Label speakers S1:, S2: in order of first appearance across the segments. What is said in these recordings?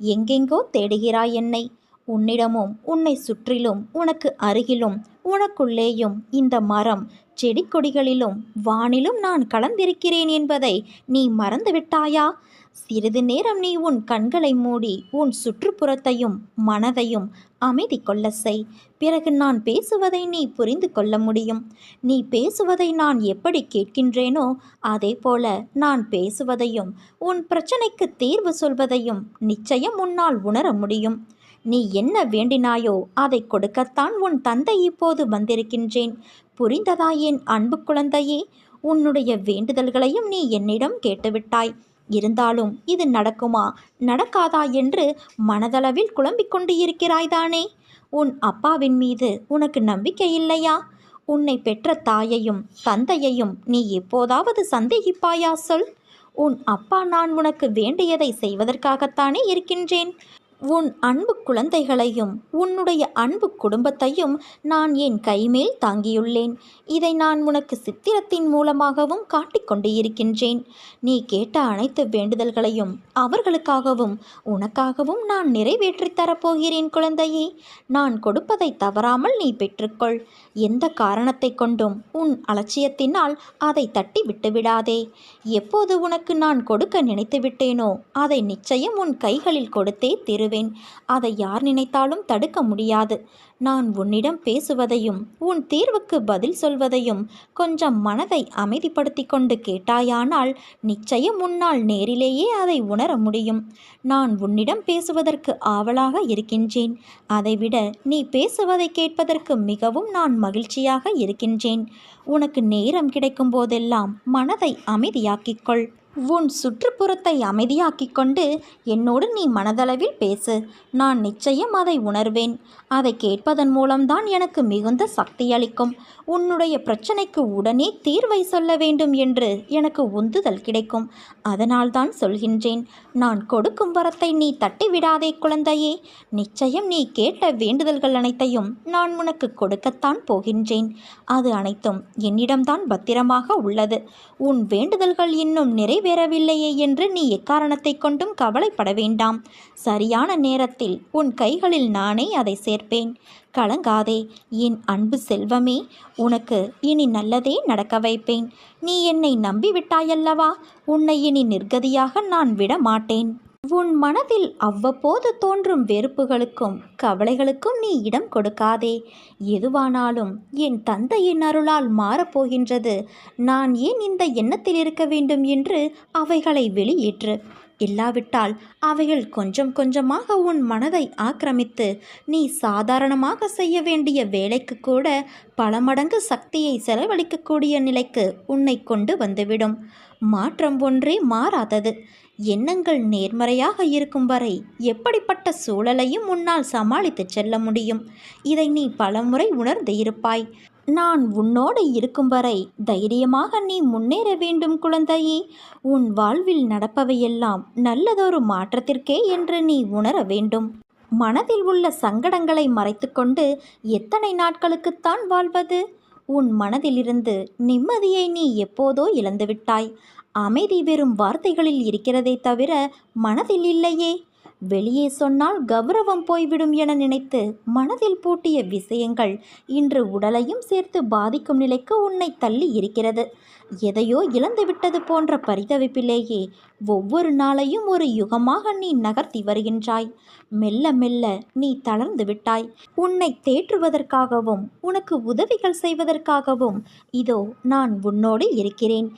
S1: எங்கெங்கோ தேடுகிறாய் என்னை. உன்னிடமும் உன்னை சுற்றிலும் உனக்கு அருகிலும் உனக்குள்ளேயும் இந்த மரம் செடி கொடிகளிலும் வானிலும் நான் கலந்திருக்கிறேன் என்பதை நீ மறந்துவிட்டாயா? சிறிது நேரம் நீ உன் கண்களை மூடி உன் சுற்றுப்புறத்தையும் மனதையும் அமைதி கொள்ள செய். பிறகு நான் பேசுவதை நீ புரிந்து கொள்ள முடியும். நீ பேசுவதை நான் எப்படி கேட்கின்றேனோ அதே போல நான் பேசுவதையும் உன் பிரச்சனைக்கு தீர்வு சொல்வதையும் நிச்சயம் உன்னால் உணர முடியும். நீ என்ன வேண்டினாயோ அதை கொடுக்கத்தான் உன் தந்தை இப்போது வந்திருக்கின்றேன். புரிந்ததா என் அன்பு குழந்தையே? உன்னுடைய வேண்டுதல்களையும் நீ என்னிடம் கேட்டுவிட்டாய். இருந்தாலும் இது நடக்குமா? நடக்காதா என்று மனதளவில் குழம்பிக் கொண்டு இருக்கிறாய்தானே? உன் அப்பாவின் மீது உனக்கு நம்பிக்கை இல்லையா? உன்னை பெற்ற தாயையும் தந்தையையும் நீ எப்போதாவது சந்தேகிப்பாயா சொல்? உன் அப்பா நான் உனக்கு வேண்டியதை செய்வதற்காகத்தானே இருக்கின்றேன். உன் அன்பு குழந்தைகளையும் உன்னுடைய அன்பு குடும்பத்தையும் நான் என் கைமேல் தாங்கியுள்ளேன். இதை நான் உனக்கு சித்திரத்தின் மூலமாகவும் காட்டிக்கொண்டு இருக்கின்றேன் நீ கேட்ட அனைத்து வேண்டுதல்களையும் அவர்களுக்காகவும் உனக்காகவும் நான் நிறைவேற்றித் தரப்போகிறேன் குழந்தையே. நான் கொடுப்பதை தவறாமல் நீ பெற்றுக்கொள். எந்த காரணத்தை கொண்டும் உன் அலட்சியத்தினால் அதை தட்டி விட்டுவிடாதே எப்போது உனக்கு நான் கொடுக்க நினைத்து விட்டேனோ அதை நிச்சயம் உன் கைகளில் கொடுத்தே திரு வருவேன் அதை யார் நினைத்தாலும் தடுக்க முடியாது. நான் உன்னிடம் பேசுவதையும் உன் தீர்வுக்கு பதில் சொல்வதையும் கொஞ்சம் மனதை அமைதிப்படுத்தி கொண்டு கேட்டாயானால் நிச்சயம் உன்னால் நேரிலேயே அதை உணர முடியும். நான் உன்னிடம் பேசுவதற்கு ஆவலாக இருக்கின்றேன். அதைவிட நீ பேசுவதை கேட்பதற்கு மிகவும் நான் மகிழ்ச்சியாக இருக்கின்றேன். உனக்கு நேரம் கிடைக்கும் போதெல்லாம் மனதை அமைதியாக்கிக்கொள் உன் சுற்றுப்புறத்தை அமைதியாக்கிக் கொண்டு என்னோடு நீ மனதளவில் பேசு. நான் நிச்சயம் அதை உணர்வேன். அதை கேட்பதன் மூலம்தான் எனக்கு மிகுந்த சக்தி அளிக்கும். உன்னுடைய பிரச்சனைக்கு உடனே தீர்வை சொல்ல வேண்டும் என்று எனக்கு உந்துதல் கிடைக்கும். அதனால்தான் சொல்கின்றேன் நான் கொடுக்கும் வரத்தை நீ தட்டிவிடாதே குழந்தையே. நிச்சயம் நீ கேட்ட வேண்டுதல்கள் அனைத்தையும் நான் உனக்கு கொடுக்கத்தான் போகின்றேன். அது அனைத்தும் என்னிடம்தான் பத்திரமாக உள்ளது. உன் வேண்டுதல்கள் இன்னும் நிறை நிறைவேறவில்லையே என்று நீ எக்காரணத்தை கொண்டும் கவலைப்பட வேண்டாம். சரியான நேரத்தில் உன் கைகளில் நானே அதை சேர்ப்பேன். கலங்காதே என் அன்பு செல்வமே உனக்கு இனி நல்லதே நடக்க வைப்பேன். நீ என்னை நம்பிவிட்டாயல்லவா? உன்னை இனி நிர்கதியாக நான் விட மாட்டேன் உன் மனதில் அவ்வப்போது தோன்றும் வெறுப்புகளுக்கும் கவலைகளுக்கும் நீ இடம் கொடுக்காதே. எதுவானாலும் என் தந்தையின் அருளால் மாறப்போகின்றது. நான் ஏன் இந்த எண்ணத்தில் இருக்க வேண்டும் என்று அவைகளை வெளியேற்று. இல்லாவிட்டால் அவைகள் கொஞ்சம் கொஞ்சமாக உன் மனதை ஆக்கிரமித்து நீ சாதாரணமாக செய்ய வேண்டிய வேலைக்கு கூட பல மடங்கு சக்தியை செலவழிக்கக்கூடிய நிலைக்கு உன்னை கொண்டு வந்துவிடும். மாற்றம் ஒன்றே மாறாதது. எண்ணங்கள் நேர்மறையாக இருக்கும் வரை எப்படிப்பட்ட சூழலையும் உன்னால் சமாளித்துச் செல்ல முடியும்? இதை நீ பலமுறை உணர்ந்து இருப்பாய் நான் உன்னோடு இருக்கும் வரை தைரியமாக நீ முன்னேற வேண்டும் குழந்தையே. உன் வாழ்வில் நடப்பவையெல்லாம் நல்லதொரு மாற்றத்திற்கே என்று நீ உணர வேண்டும். மனதில் உள்ள சங்கடங்களை மறைத்துக்கொண்டு எத்தனை நாட்களுக்குத்தான் வாழ்வது? உன் மனதிலிருந்து நிம்மதியை நீ எப்போதோ இழந்துவிட்டாய். அமைதி வெறும் வார்த்தைகளில் இருக்கிறதே தவிர மனதில் இல்லையே. வெளியே சொன்னால் கௌரவம் போய்விடும் என நினைத்து மனதில் பூட்டிய விஷயங்கள் இன்று உடலையும் சேர்த்து பாதிக்கும் நிலைக்கு உன்னை தள்ளி இருக்கிறது. எதையோ இழந்துவிட்டது போன்ற பரிதவிப்பிலேயே ஒவ்வொரு நாளையும் ஒரு யுகமாக நீ நகர்த்தி வருகின்றாய். மெல்ல மெல்ல நீ தளர்ந்து விட்டாய். உன்னை தேற்றுவதற்காகவும் உனக்கு உதவிகள் செய்வதற்காகவும் இதோ நான் உன்னோடு இருக்கிறேன்.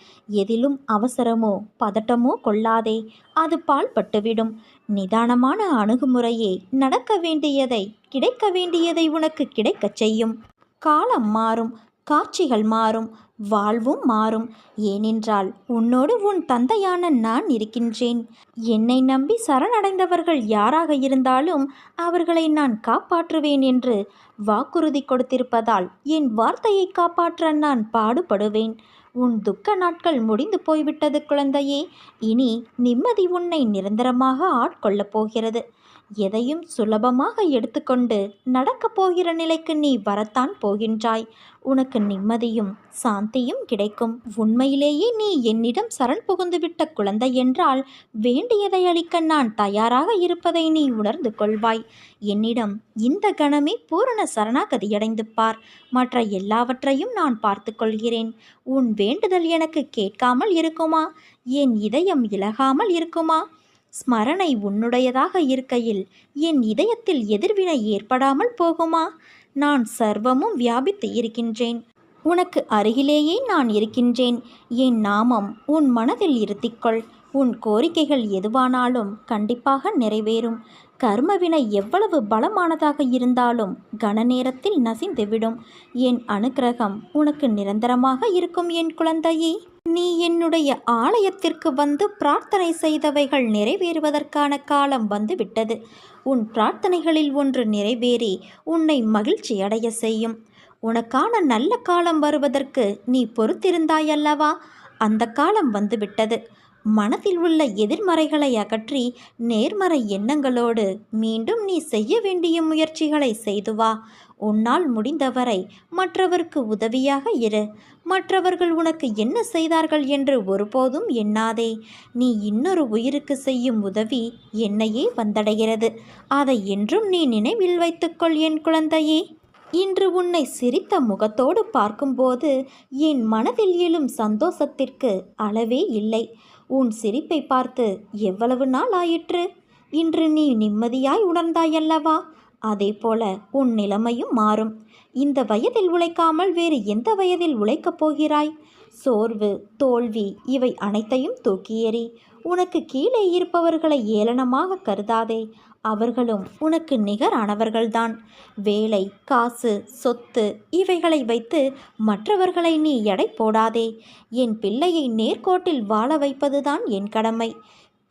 S1: எதிலும் அவசரமோ பதட்டமோ கொள்ளாதே. அது பால்பட்டுவிடும் நிதானமான அணுகுமுறையே நடக்க வேண்டியதை கிடைக்க வேண்டியதை உனக்கு கிடைக்கச் செய்யும். காலம் மாறும் காட்சிகள் மாறும். வாழ்வும் மாறும். ஏனென்றால் உன்னோடு உன் தந்தையான நான் இருக்கின்றேன். என்னை நம்பி சரணடைந்தவர்கள் யாராக இருந்தாலும் அவர்களை நான் காப்பாற்றுவேன் என்று வாக்குறுதி கொடுத்திருப்பதால் என் வார்த்தையை காப்பாற்ற நான் பாடுபடுவேன். உன் துக்க நாட்கள் முடிந்து போய்விட்டது குழந்தையே. இனி நிம்மதி உன்னை நிரந்தரமாக ஆட்கொள்ளப் போகிறது. எதையும் சுலபமாக எடுத்துக்கொண்டு நடக்கப் போகிற நிலைக்கு நீ வரத்தான் போகின்றாய். உனக்கு நிம்மதியும் சாந்தியும் கிடைக்கும். உண்மையிலேயே நீ என்னிடம் சரண் புகுந்துவிட்ட குழந்தை என்றால் வேண்டியதை அளிக்க நான் தயாராக இருப்பதை நீ உணர்ந்து கொள்வாய். என்னிடம் இந்த கணமே பூரண சரணாகதியடைந்து பார். மற்ற எல்லாவற்றையும் நான் பார்த்து கொள்கிறேன். உன் வேண்டுதல் எனக்கு கேட்காமல் இருக்குமா? என் இதயம் இலகாமல் இருக்குமா? ஸ்மரணை உன்னுடையதாக இருக்கையில் என் இதயத்தில் எதிர்வினை ஏற்படாமல் போகுமா? நான் சர்வமும் வியாபித்து இருக்கின்றேன். உனக்கு அருகிலேயே நான் இருக்கின்றேன். என் நாமம் உன் மனதில் இருத்திக்கொள். உன் கோரிக்கைகள் எதுவானாலும் கண்டிப்பாக நிறைவேறும். கர்மவினை எவ்வளவு பலமானதாக இருந்தாலும் கன நேரத்தில் நசிந்துவிடும். என் அனுக்கிரகம் உனக்கு நிரந்தரமாக இருக்கும் என் குழந்தையே. நீ என்னுடைய ஆலயத்திற்கு வந்து பிரார்த்தனை செய்தவைகள் நிறைவேறுவதற்கான காலம் வந்துவிட்டது. உன் பிரார்த்தனைகளில் ஒன்று நிறைவேறி உன்னை மகிழ்ச்சி அடைய செய்யும். உனக்கான நல்ல காலம் வருவதற்கு நீ பொறுத்திருந்தாயல்லவா? அந்த காலம் வந்துவிட்டது. மனதில் உள்ள எதிர்மறைகளை அகற்றி நேர்மறை எண்ணங்களோடு மீண்டும் நீ செய்ய வேண்டிய முயற்சிகளை செய்து வா. உன்னால் முடிந்தவரை மற்றவருக்கு உதவியாக இரு. மற்றவர்கள் உனக்கு என்ன செய்தார்கள் என்று ஒருபோதும் எண்ணாதே. நீ இன்னொரு உயிருக்கு செய்யும் உதவி என்னையே வந்தடைகிறது. அதை என்றும் நீ நினைவில் வைத்துக்கொள் என் குழந்தையே. இன்று உன்னை சிரித்த முகத்தோடு பார்க்கும்போது என் மனதில் எழும் சந்தோஷத்திற்கு அளவே இல்லை. உன் சிரிப்பை பார்த்து எவ்வளவு நாள் ஆயிற்று? இன்று நீ நிம்மதியாய் உணர்ந்தாயல்லவா? அதே போல உன் நிலைமையும் மாறும். இந்த வயதில் உழைக்காமல் வேறு எந்த வயதில் உழைக்கப் போகிறாய்? சோர்வு தோல்வி இவை அனைத்தையும் தூக்கி எறி உனக்கு கீழே இருப்பவர்களை ஏளனமாக கருதாதே. அவர்களும் உனக்கு நிகரானவர்கள்தான். வேலை காசு சொத்து இவைகளை வைத்து மற்றவர்களை நீ எடை போடாதே. என் பிள்ளையை நேர்கோட்டில் வாழ வைப்பதுதான் என் கடமை.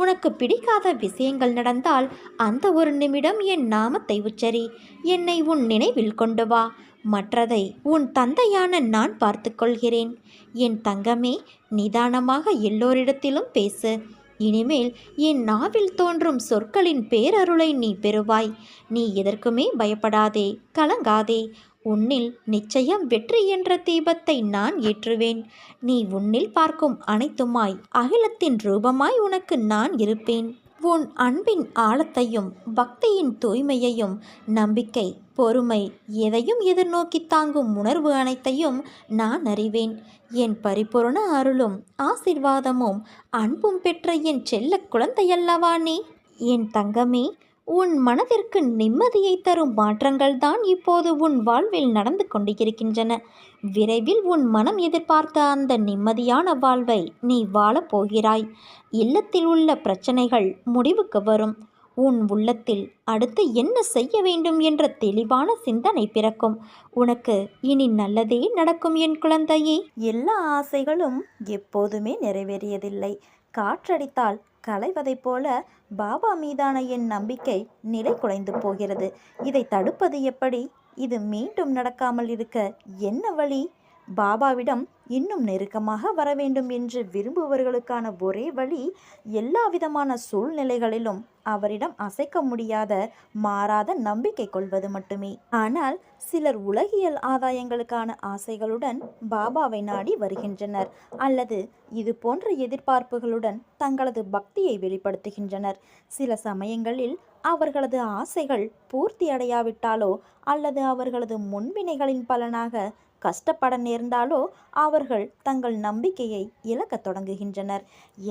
S1: உனக்கு பிடிக்காத விஷயங்கள் நடந்தால் அந்த ஒரு நிமிடம் என் நாமத்தை உச்சரி. என்னை உன் நினைவில் கொண்டு வா. மற்றதை உன் தந்தையான நான் பார்த்துக்கொள்கிறேன் என் தங்கமே நிதானமாக எல்லோரிடத்திலும் பேசு. இனிமேல் என் நாவில் தோன்றும் சொற்களின் பேரருளை நீ பெறுவாய். நீ எதற்குமே பயப்படாதே கலங்காதே. உன்னில் நிச்சயம் வெற்றி என்ற தீபத்தை நான் ஏற்றுவேன். நீ உன்னில் பார்க்கும் அனைத்துமாய் அகிலத்தின் ரூபமாய் உனக்கு நான் இருப்பேன். உன் அன்பின் ஆழத்தையும் பக்தியின் தூய்மையையும் நம்பிக்கை பொறுமை எதையும் எதிர்நோக்கி தாங்கும் உணர்வு அனைத்தையும் நான் அறிவேன். என் பரிபூரண அருளும் ஆசிர்வாதமும் அன்பும் பெற்ற என் செல்ல குழந்தையல்லவா நீ? என் தங்கமே உன் மனதிற்கு நிம்மதியை தரும் மாற்றங்கள் தான் இப்போது உன் வாழ்வில் நடந்து கொண்டிருக்கின்றன. விரைவில் உன் மனம் எதிர்பார்த்த அந்த நிம்மதியான வாழ்வை நீ வாழப் போகிறாய். இல்லத்தில் உள்ள பிரச்சனைகள் முடிவுக்கு வரும். உன் உள்ளத்தில் அடுத்து என்ன செய்ய வேண்டும் என்ற தெளிவான சிந்தனை பிறக்கும். உனக்கு இனி நல்லதே நடக்கும் என் குழந்தையே. எல்லா ஆசைகளும் எப்போதுமே நிறைவேறியதில்லை. காற்றடித்தால் களைவதைப் போல பாபா மீதான என் நம்பிக்கை நிலை குலைந்து போகிறது. இதை தடுப்பது எப்படி? இது மீண்டும் நடக்காமல் இருக்க என்ன வழி? பாபாவிடம் இன்னும் நெருக்கமாக வர வேண்டும் என்று விரும்புபவர்களுக்கான ஒரே வழி எல்லா விதமான சூழ்நிலைகளிலும் அவரிடம் அசைக்க முடியாத மாறாத நம்பிக்கை கொள்வது மட்டுமே. ஆனால் சிலர் உலகியல் ஆதாயங்களுக்கான ஆசைகளுடன் பாபாவை நாடி வருகின்றனர் அல்லது இது போன்ற எதிர்பார்ப்புகளுடன் தங்களது பக்தியை வெளிப்படுத்துகின்றனர். சில சமயங்களில் அவர்களது ஆசைகள் பூர்த்தி அடையாவிட்டாலோ அல்லது அவர்களது முன்வினைகளின் பலனாக கஷ்டப்பட நேர்ந்தாலோ அவர்கள் தங்கள் நம்பிக்கையை இழக்கத் தொடங்குகின்றனர்.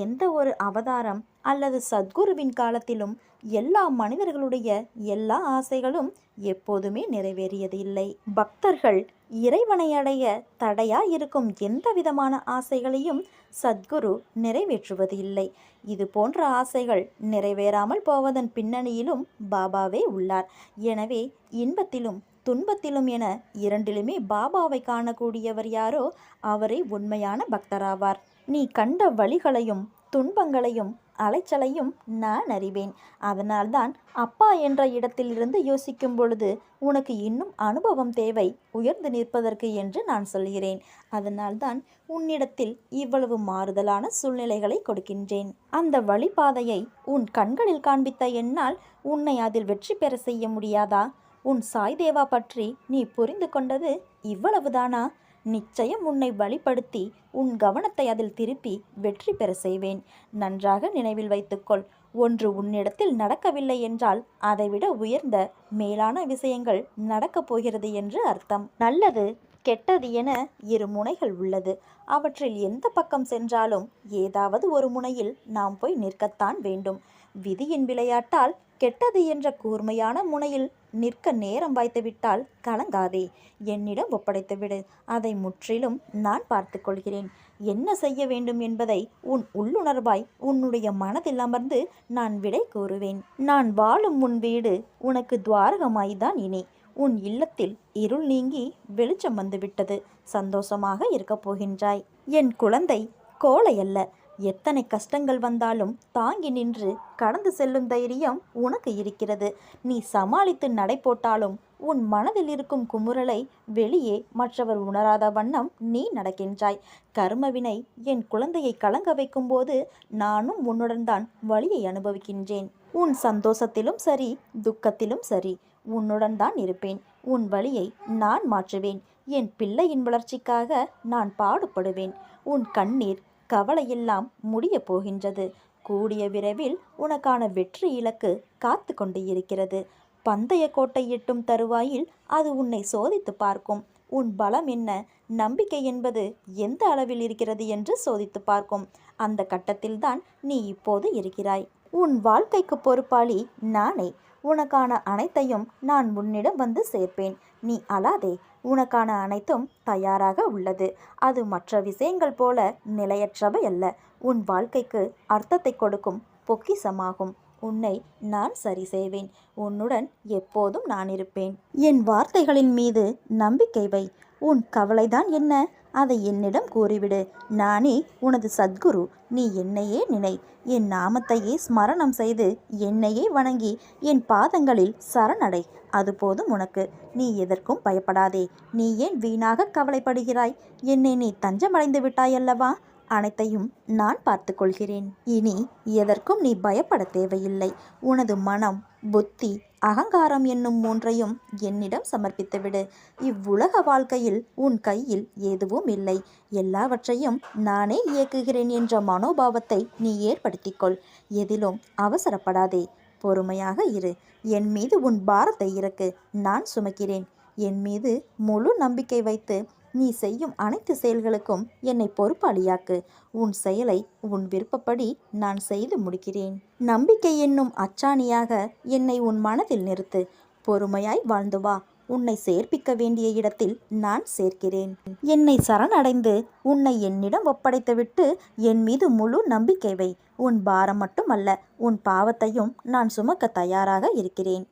S1: எந்த ஒரு அவதாரம் அல்லது சத்குருவின் காலத்திலும் எல்லா மனிதர்களுடைய எல்லா ஆசைகளும் எப்போதுமே நிறைவேறியது இல்லை. பக்தர்கள் இறைவனை அடைய தடையா இருக்கும் எந்த விதமான ஆசைகளையும் சத்குரு நிறைவேற்றுவது இல்லை. இது போன்ற ஆசைகள் நிறைவேறாமல் போவதன் பின்னணியிலும் பாபாவே உள்ளார். எனவே இன்பத்திலும் துன்பத்திலும் என இரண்டிலுமே பாபாவை காணக்கூடியவர் யாரோ அவரே உண்மையான பக்தராவார். நீ கண்ட வழிகளையும் துன்பங்களையும் அலைச்சலையும் நான் அறிவேன். அதனால்தான் அப்பா என்ற இடத்திலிருந்து யோசிக்கும் பொழுது உனக்கு இன்னும் அனுபவம் தேவை உயர்ந்து நிற்பதற்கு என்று நான் சொல்கிறேன். அதனால்தான் உன்னிடத்தில் இவ்வளவு மாறுதலான சூழ்நிலைகளை கொடுக்கின்றேன். அந்த வழிபாதையை உன் கண்களில் காண்பித்த என்னால் உன்னை அதில் வெற்றி பெற செய்ய முடியாதா? உன் சாய் தேவா பற்றி நீ புரிந்து கொண்டது இவ்வளவுதானா? நிச்சயம் உன்னை வழிப்படுத்தி உன் கவனத்தை அதில் திருப்பி வெற்றி பெற செய்வேன். நன்றாக நினைவில் வைத்துக்கொள். ஒன்று உன்னிடத்தில் நடக்கவில்லை என்றால் அதைவிட உயர்ந்த மேலான விஷயங்கள் நடக்கப் போகிறது என்று அர்த்தம். நல்லது கெட்டது என இரு முனைகள் உள்ளது. அவற்றில் எந்த பக்கம் சென்றாலும் ஏதாவது ஒரு முனையில் நாம் போய் நிற்கத்தான் வேண்டும். விதியின் விளையாட்டால் கெட்டது என்ற கூர்மையான முனையில் நிற்க நேரம் வாய்த்துவிட்டால் கலங்காதே. என்னிடம் ஒப்படைத்துவிடு அதை முற்றிலும் நான் பார்த்து கொள்கிறேன். என்ன செய்ய வேண்டும் என்பதை உன் உள்ளுணர்வாய் உன்னுடைய மனதில் அமர்ந்து நான் விடை கூறுவேன். நான் வாழும் உன் வீடு உனக்கு துவாரகமாய்தான் இனி. உன் இல்லத்தில் இருள் நீங்கி வெளிச்சம் வந்துவிட்டது. சந்தோஷமாக இருக்கப் போகின்றாய். என் குழந்தை கோழை அல்ல எத்தனை கஷ்டங்கள் வந்தாலும் தாங்கி நின்று கடந்து செல்லும் தைரியம் உனக்கு இருக்கிறது. நீ சமாளித்து நடை போட்டாலும் உன் மனதில் இருக்கும் குமுறலை வெளியே மற்றவர் உணராத வண்ணம் நீ நடக்கின்றாய். கர்மவினை என் குழந்தையை கலங்க வைக்கும்போது நானும் உன்னுடன் தான் வழியை அனுபவிக்கின்றேன். உன் சந்தோஷத்திலும் சரி துக்கத்திலும் சரி உன்னுடன் தான் இருப்பேன். உன் வழியை நான் மாற்றுவேன். என் பிள்ளையின் வளர்ச்சிக்காக நான் பாடுபடுவேன். உன் கண்ணீர் கவலையெல்லாம் முடியப் போகின்றது. கூடிய விரைவில் உனக்கான வெற்றி இலக்கு காத்து கொண்டு இருக்கிறது. பந்தய கோட்டை எட்டும் தருவாயில் அது உன்னை சோதித்து பார்க்கும். உன் பலம் என்ன? நம்பிக்கை என்பது எந்த அளவில் இருக்கிறது என்று சோதித்து பார்க்கும். அந்த கட்டத்தில்தான் நீ இப்போது இருக்கிறாய். உன் வாழ்க்கைக்கு பொறுப்பாளி நானே. உனக்கான அனைத்தையும் நான் உன்னிடம் வந்து சேர்ப்பேன். நீ அழாதே. உனக்கான அனைத்தும் தயாராக உள்ளது. அது மற்ற விஷயங்கள் போல நிலையற்றவை அல்ல. உன் வாழ்க்கைக்கு அர்த்தத்தை கொடுக்கும் பொக்கிசமாகும். உன்னை நான் சரி செய்வேன். உன்னுடன் எப்போதும் நான் இருப்பேன். என் வார்த்தைகளின் மீது நம்பிக்கை வை. உன் கவலைதான் என்ன? அதை என்னிடம் கூறிவிடு. நானே உனது சத்குரு நீ என்னையே நினை. என் நாமத்தையே ஸ்மரணம் செய்து என்னையே வணங்கி என் பாதங்களில் சரணடை. அது போதும் உனக்கு. நீ எதற்கும் பயப்படாதே. நீ ஏன் வீணாக கவலைப்படுகிறாய்? என்னை நீ தஞ்சமடைந்து விட்டாயல்லவா? அனைத்தையும் நான் பார்த்து கொள்கிறேன் இனி எதற்கும் நீ பயப்பட தேவையில்லை. உனது மனம் புத்தி அகங்காரம் என்னும் மூன்றையும் என்னிடம் சமர்ப்பித்துவிடு. இவ்வுலக வாழ்க்கையில் உன் கையில் எதுவும் இல்லை. எல்லாவற்றையும் நானே இயக்குகிறேன் என்ற மனோபாவத்தை நீ ஏற்படுத்திக்கொள். எதிலும் அவசரப்படாதே. பொறுமையாக இரு. என் மீது உன் பாரத்தை இறக்கு. நான் சுமக்கிறேன். என் மீது முழு நம்பிக்கை வைத்து நீ செய்யும் அனைத்து செயல்களுக்கும் என்னை பொறுப்பாளியாக்கு. உன் செயலை உன் விருப்பப்படி நான் செய்து முடிக்கிறேன். நம்பிக்கை என்னும் அச்சாணியாக என்னை உன் மனதில் நிறுத்து. பொறுமையாய் வாழ்ந்து வா. உன்னை சேர்ப்பிக்க வேண்டிய இடத்தில் நான் சேர்க்கிறேன். என்னை சரணடைந்து உன்னை என்னிடம் ஒப்படைத்துவிட்டு என் மீது முழு நம்பிக்கை வை. உன் பாரம் மட்டுமல்ல உன் பாவத்தையும் நான் சுமக்க தயாராக இருக்கிறேன்.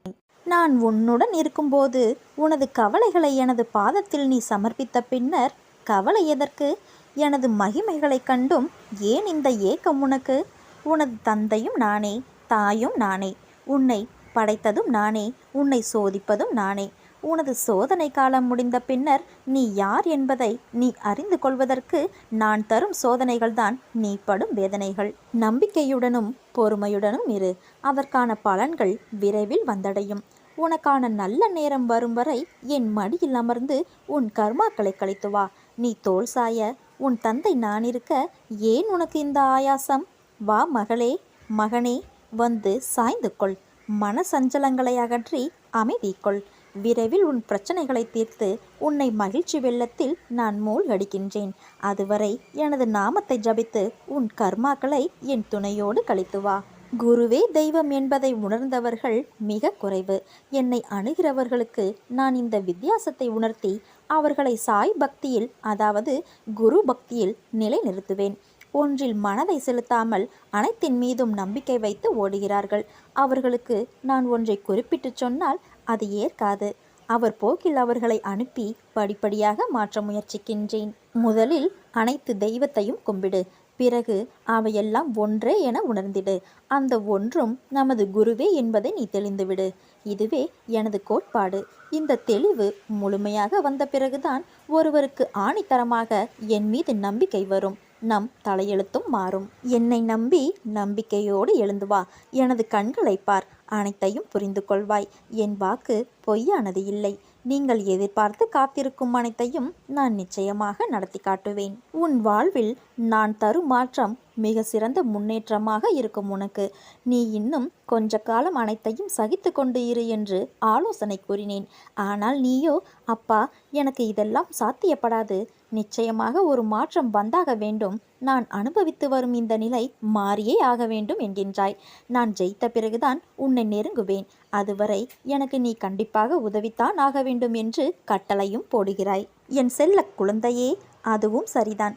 S1: நான் உன்னுடன் இருக்கும்போது உனது கவலைகளை எனது பாதத்தில் நீ சமர்ப்பித்த பின்னர் கவலை எதற்கு? எனது மகிமைகளைக் கண்டும் ஏன் இந்த ஏக்கம் உனக்கு? உனது தந்தையும் நானே தாயும் நானே உன்னை படைத்ததும் நானே உன்னை சோதிப்பதும் நானே. உனது சோதனை காலம் முடிந்த பின்னர் நீ யார் என்பதை நீ அறிந்து கொள்வதற்கு நான் தரும் சோதனைகள்தான் நீ படும் வேதனைகள். நம்பிக்கையுடனும் பொறுமையுடனும் இரு. அதற்கான பலன்கள் விரைவில் வந்தடையும். உனக்கான நல்ல நேரம் வரும் வரை என் மடியில் அமர்ந்து உன் கர்மாக்களை கழித்து வா. நீ தோல் சாய உன் தந்தை நான் இருக்க ஏன் உனக்கு இந்த ஆயாசம்? வா மகளே மகனே வந்து சாய்ந்து கொள். மன சஞ்சலங்களை அகற்றி அமைதி கொள். விரைவில் உன் பிரச்சனைகளை தீர்த்து உன்னை மகிழ்ச்சி வெள்ளத்தில் நான் மூழ்கடிக்கின்றேன். அதுவரை எனது நாமத்தை ஜபித்து உன் கர்மாக்களை என் துணையோடு கழித்து வா. குருவே தெய்வம் என்பதை உணர்ந்தவர்கள் மிக குறைவு. என்னை அணுகிறவர்களுக்கு நான் இந்த வித்தியாசத்தை உணர்த்தி அவர்களை சாய் பக்தியில் அதாவது குரு பக்தியில் நிலைநிறுத்துவேன். ஒன்றில் மனதை செலுத்தாமல் அனைத்தின் மீதும் நம்பிக்கை வைத்து ஓடுகிறார்கள். அவர்களுக்கு நான் ஒன்றை குறிப்பிட்டு சொன்னால் அது ஏற்காது. அவர் போக்கில் அவர்களை அனுப்பி படிப்படியாக மாற்ற முயற்சிக்கின்றேன். முதலில் அனைத்து தெய்வத்தையும் கும்பிடு. பிறகு அவையெல்லாம் ஒன்றே என உணர்ந்திடு. அந்த ஒன்றும் நமது குருவே என்பதை நீ தெளிந்துவிடு. இதுவே எனது கோட்பாடு. இந்த தெளிவு முழுமையாக வந்த பிறகுதான் ஒருவருக்கு ஆணித்தரமாக என் மீது நம்பிக்கை வரும். நம் தலையெழுத்தும் மாறும். என்னை நம்பி நம்பிக்கையோடு எழுந்து வா. எனது கண்களை பார். அனைத்தையும் புரிந்து கொள்வாய். என் வாக்கு பொய்யானது இல்லை. நீங்கள் எதிர்பார்த்து காத்திருக்கும் அனைத்தையும் நான் நிச்சயமாக நடத்தி காட்டுவேன். உன் வாழ்வில் நான் தரும் மாற்றம் மிக சிறந்த முன்னேற்றமாக இருக்கும் உனக்கு. நீ இன்னும் கொஞ்ச காலம் அனைத்தையும் சகித்து கொண்டு இரு என்று ஆலோசனை கூறினேன். ஆனால் நீயோ அப்பா எனக்கு இதெல்லாம் சாத்தியப்படாது. நிச்சயமாக ஒரு மாற்றம் வந்தாக வேண்டும். நான் அனுபவித்து வரும் இந்த நிலை மாறியே ஆக வேண்டும் என்கின்றாய். நான் ஜெயித்த பிறகுதான் உன்னை நெருங்குவேன். அதுவரை எனக்கு நீ கண்டிப்பாக உதவித்தான் ஆக வேண்டும் என்று கட்டளையும் போடுகிறாய். என் செல்ல குழந்தையே அதுவும் சரிதான்.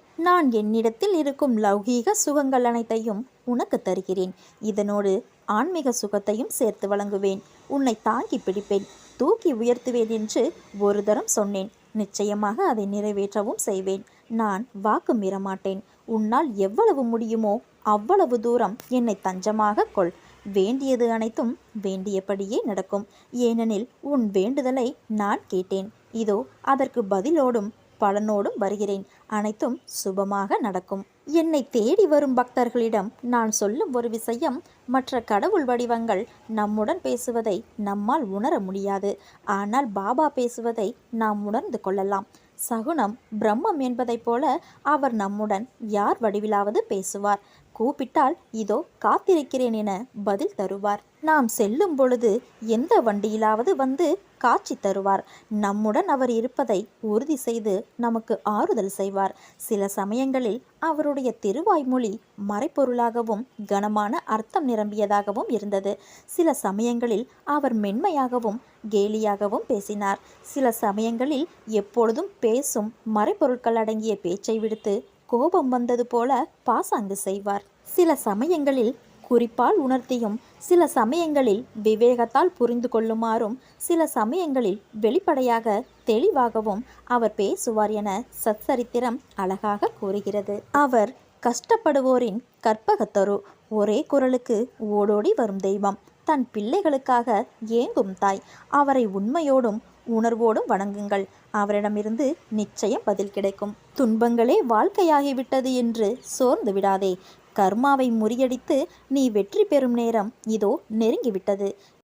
S1: நான் என்னிடத்தில் இருக்கும் லௌகீக சுகங்கள் அனைத்தையும் உனக்கு தருகிறேன். இதனோடு ஆன்மீக சுகத்தையும் சேர்த்து வழங்குவேன். உன்னை தாங்கி பிடிப்பேன். தூக்கி உயர்த்துவேன் என்று ஒரு தரம் சொன்னேன். நிச்சயமாக அதை நிறைவேற்றவும் செய்வேன். நான் வாக்கு மீறமாட்டேன். உன்னால் எவ்வளவு முடியுமோ அவ்வளவு தூரம் என்னை தஞ்சமாக கொள். வேண்டியது அனைத்தும் வேண்டியபடியே நடக்கும். ஏனெனில் உன் வேண்டுதலை நான் கேட்டேன். இதோ அதற்கு பதிலோடும் பலனோடும் வருகிறேன். அனைத்தும் சுபமாக நடக்கும். என்னை தேடி வரும் பக்தர்களிடம் நான் சொல்லும் ஒரு விஷயம் மற்ற கடவுள் வடிவங்கள் நம்முடன் பேசுவதை நம்மால் உணர முடியாது. ஆனால் பாபா பேசுவதை நாம் உணர்ந்து கொள்ளலாம். சகுனம் பிரம்மம் என்பதைப் போல அவர் நம்முடன் யார் வடிவிலாவது பேசுவார். கூப்பிட்டால் இதோ காத்திருக்கிறேன் என பதில் தருவார். நாம் செல்லும் பொழுது எந்த வண்டியிலாவது வந்து காட்சி தருவார். நம்முடன் அவர் இருப்பதை உறுதி செய்து நமக்கு ஆறுதல் செய்வார். சில சமயங்களில் அவருடைய திருவாய்மொழி மறைப்பொருளாகவும் கனமான அர்த்தம் நிரம்பியதாகவும் இருந்தது. சில சமயங்களில் அவர் மென்மையாகவும் கேலியாகவும் பேசினார். சில சமயங்களில் எப்பொழுதும் பேசும் மறைப்பொருட்கள் அடங்கிய பேச்சை விடுத்து கோபம் வந்தது போல பாசாங்கு செய்வார். சில சமயங்களில் குறிப்பால் உணர்த்தியும் சில சமயங்களில் விவேகத்தால் புரிந்து கொள்ளுமாறும் சில சமயங்களில் வெளிப்படையாக தெளிவாகவும் அவர் பேசுவார் என சச்சரித்திரம் அழகாக கூறுகிறது. அவர் கஷ்டப்படுவோரின் கற்பகத்தரு ஒரே குரலுக்கு ஓடோடி வரும் தெய்வம். தன் பிள்ளைகளுக்காக ஏங்கும் தாய் அவரை உண்மையோடும் உணர்வோடும் வணங்குங்கள். அவரிடமிருந்து நிச்சயம் பதில் கிடைக்கும். துன்பங்களே வாழ்க்கையாகிவிட்டது என்று சோர்ந்து விடாதே. கர்மாவை முறியடித்து நீ வெற்றி பெறும் நேரம் இதோ நெருங்கிவிட்டது.